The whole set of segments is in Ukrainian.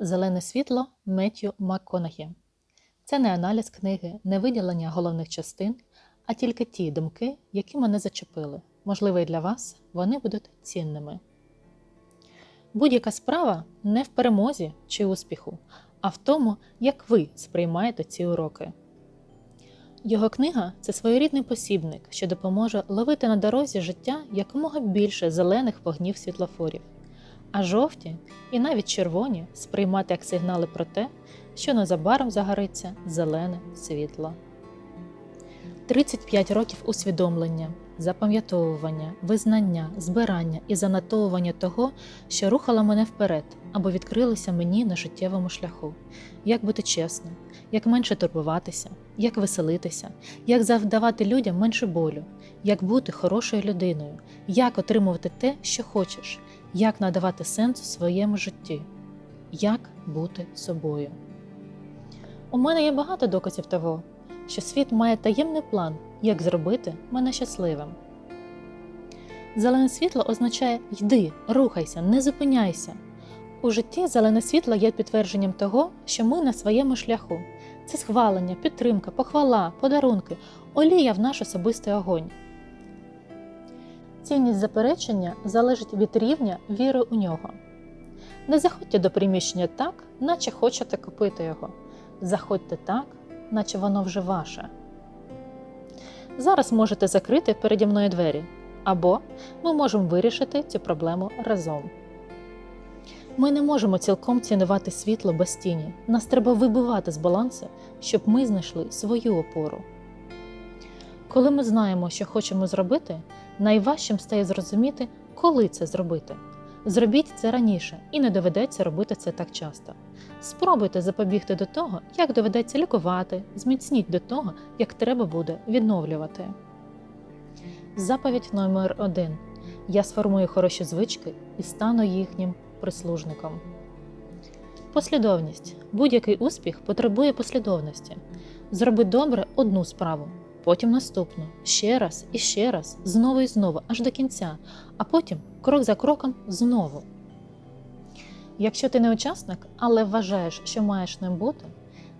Зелене світло Меттю МакКонахі. Це не аналіз книги, не виділення головних частин, а тільки ті думки, які мене зачепили. Можливо, і для вас вони будуть цінними. Будь-яка справа не в перемозі чи успіху, а в тому, як ви сприймаєте ці уроки. Його книга це своєрідний посібник, що допоможе ловити на дорозі життя якомога більше зелених вогнів світлофорів, а жовті і навіть червоні сприймати як сигнали про те, що незабаром загориться зелене світло. 35 років усвідомлення, запам'ятовування, визнання, збирання і занотовування того, що рухало мене вперед або відкрилося мені на життєвому шляху, як бути чесним, як менше турбуватися, як веселитися, як завдавати людям менше болю, як бути хорошою людиною, як отримувати те, що хочеш, як надавати сенс своєму житті, як бути собою. У мене є багато доказів того, що світ має таємний план, як зробити мене щасливим. Зелене світло означає йди, рухайся, не зупиняйся. У житті зелене світло є підтвердженням того, що ми на своєму шляху. Це схвалення, підтримка, похвала, подарунки, олія в наш особистий огонь. Цінність заперечення залежить від рівня віри у нього. Не заходьте до приміщення так, наче хочете купити його. Заходьте так, наче воно вже ваше. Зараз можете закрити переді мною двері, або ми можемо вирішити цю проблему разом. Ми не можемо цілком цінувати світло без тіні. Нас треба вибивати з балансу, щоб ми знайшли свою опору. Коли ми знаємо, що хочемо зробити, найважчим стає зрозуміти, коли це зробити. Зробіть це раніше і не доведеться робити це так часто. Спробуйте запобігти до того, як доведеться лікувати, зміцніть до того, як треба буде відновлювати. Заповідь номер 1 Я сформую хороші звички і стану їхнім прислужником. Послідовність. Будь-який успіх потребує послідовності. Зроби добре одну справу, потім наступну, ще раз і ще раз, знову і знову, аж до кінця, а потім крок за кроком знову. Якщо ти не учасник, але вважаєш, що маєш ним бути,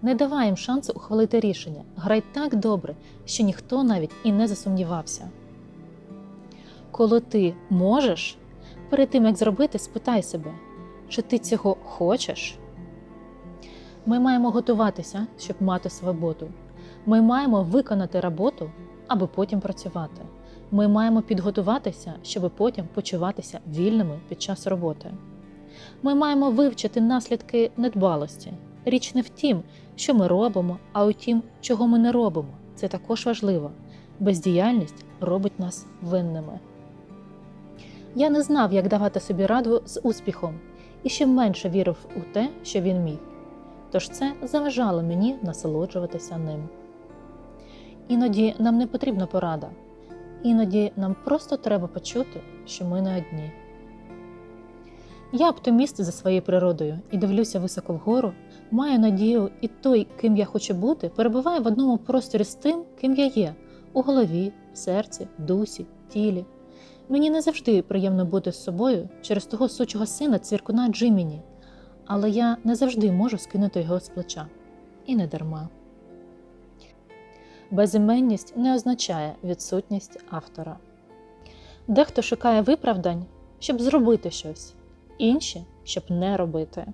не давай їм шансу ухвалити рішення. Грай так добре, що ніхто навіть і не засумнівався. Коли ти можеш, перед тим як зробити, спитай себе, чи ти цього хочеш. Ми маємо готуватися, щоб мати свободу. Ми маємо виконати роботу, аби потім працювати. Ми маємо підготуватися, щоб потім почуватися вільними під час роботи. Ми маємо вивчити наслідки недбалості. Річ не в тім, що ми робимо, а у тім, чого ми не робимо. Це також важливо. Бездіяльність робить нас винними. Я не знав, як давати собі раду з успіхом, і ще менше вірив у те, що він міг. Тож це заважало мені насолоджуватися ним. Іноді нам не потрібна порада, іноді нам просто треба почути, що ми не одні. Я оптиміст за своєю природою і дивлюся високо вгору, маю надію, і той, ким я хочу бути, перебуває в одному просторі з тим, ким я є, у голові, серці, дусі, тілі. Мені не завжди приємно бути з собою через того сучого сина цвіркуна Джиміні, але я не завжди можу скинути його з плеча. І не дарма. Безіменність не означає відсутність автора. Дехто шукає виправдань, щоб зробити щось, інші, щоб не робити.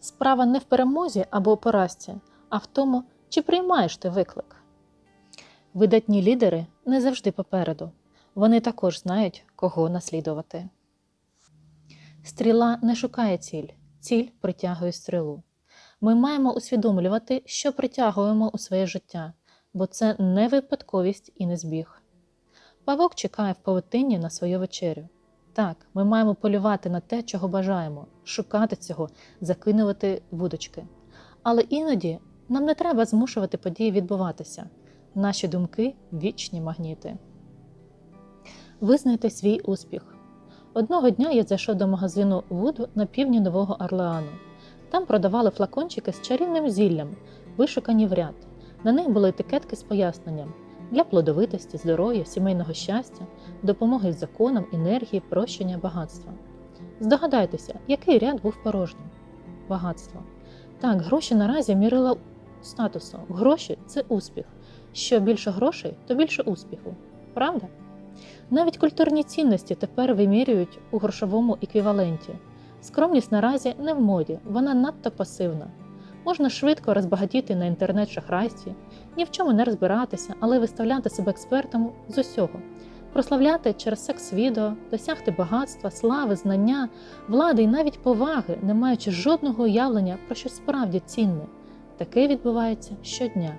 Справа не в перемозі або поразці, а в тому, чи приймаєш ти виклик. Видатні лідери не завжди попереду. Вони також знають, кого наслідувати. Стріла не шукає ціль, ціль притягує стрілу. Ми маємо усвідомлювати, що притягуємо у своє життя, бо це не випадковість і не збіг. Павок чекає в павутинні на свою вечерю. Так, ми маємо полювати на те, чого бажаємо, шукати цього, закинувати вудочки. Але іноді нам не треба змушувати події відбуватися. Наші думки вічні магніти. Визнайте свій успіх. Одного дня я зайшов до магазину Вуду на півдні Нового Орлеану. Там продавали флакончики з чарівним зіллям, вишукані в ряд. На них були етикетки з поясненням для плодовитості, здоров'я, сімейного щастя, допомоги з законом, енергії, прощення, багатства. Здогадайтеся, який ряд був порожнім. багатство. Так, гроші наразі мірила статусу. Гроші це успіх. Що більше грошей, то більше успіху. Правда? Навіть культурні цінності тепер вимірюють у грошовому еквіваленті. Скромність наразі не в моді, вона надто пасивна. Можна швидко розбагатіти на інтернет-шахрайстві, ні в чому не розбиратися, але виставляти себе експертом з усього, прославляти через секс-відео, досягти багатства, слави, знання, влади і навіть поваги, не маючи жодного уявлення про що справді цінне. Таке відбувається щодня.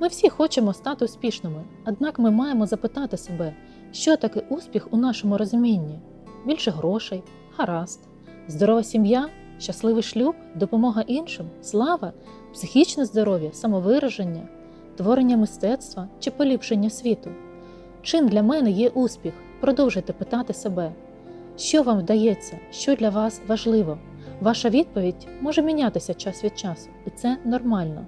Ми всі хочемо стати успішними, однак ми маємо запитати себе, що таке успіх у нашому розумінні: більше грошей, гаразд, здорова сім'я, щасливий шлюб, допомога іншим, слава, психічне здоров'я, самовираження, творення мистецтва чи поліпшення світу. Чим для мене є успіх? Продовжуйте питати себе, що вам вдається, що для вас важливо. Ваша відповідь може мінятися час від часу, і це нормально.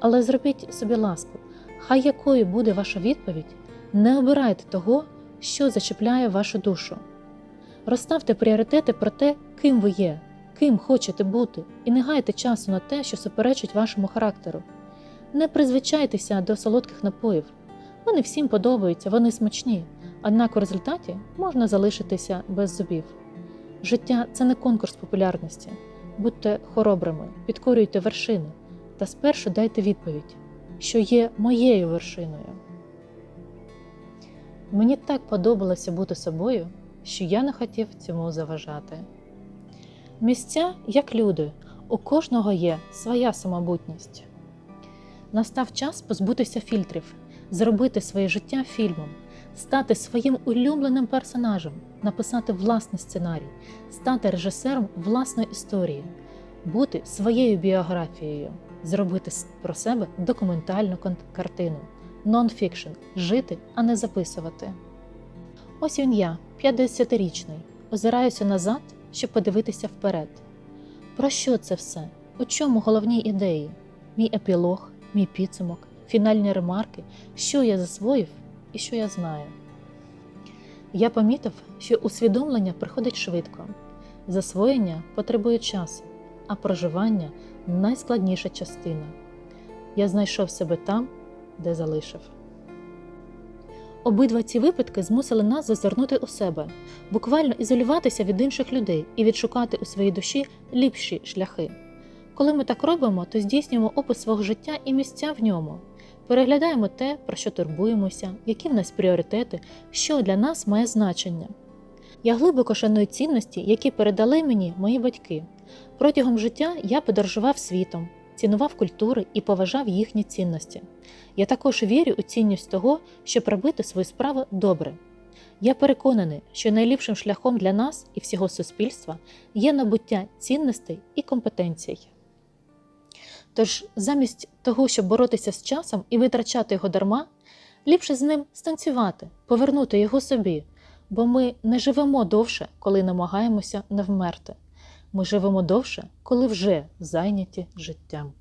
Але зробіть собі ласку, хай якою буде ваша відповідь, не обирайте того, що зачіпляє вашу душу. Розставте пріоритети про те, ким ви є, ким хочете бути, і не гайте часу на те, що суперечить вашому характеру. Не призвичайтеся до солодких напоїв. Вони всім подобаються, вони смачні, однак у результаті можна залишитися без зубів. Життя це не конкурс популярності. Будьте хоробрими, підкорюйте вершини та спершу дайте відповідь, що є моєю вершиною. Мені так подобалося бути собою, що я не хотів цьому заважати. Місця, як люди, у кожного є своя самобутність. Настав час позбутися фільтрів, зробити своє життя фільмом, стати своїм улюбленим персонажем, написати власний сценарій, стати режисером власної історії, бути своєю біографією, зробити про себе документальну картину, нон-фікшн, жити, а не записувати. Ось він я, 50-річний, озираюся назад, щоб подивитися вперед. Про що це все? У чому головні ідеї? Мій епілог, мій підсумок, фінальні ремарки, що я засвоїв і що я знаю. Я помітив, що усвідомлення приходить швидко, засвоєння потребує часу, а проживання найскладніша частина. Я знайшов себе там, де залишив. Обидва ці випадки змусили нас зазирнути у себе, буквально ізолюватися від інших людей і відшукати у своїй душі ліпші шляхи. Коли ми так робимо, то здійснюємо опис свого життя і місця в ньому, переглядаємо те, про що турбуємося, які в нас пріоритети, що для нас має значення. Я глибоко шаную цінності, які передали мені мої батьки. Протягом життя я подорожував світом, цінував культури і поважав їхні цінності. Я також вірю у цінність того, щоб робити свою справу добре. Я переконаний, що найліпшим шляхом для нас і всього суспільства є набуття цінностей і компетенцій. Тож, замість того, щоб боротися з часом і витрачати його дарма, ліпше з ним станцювати, повернути його собі, бо ми не живемо довше, коли намагаємося не вмерти. Ми живемо довше, коли вже зайняті життям.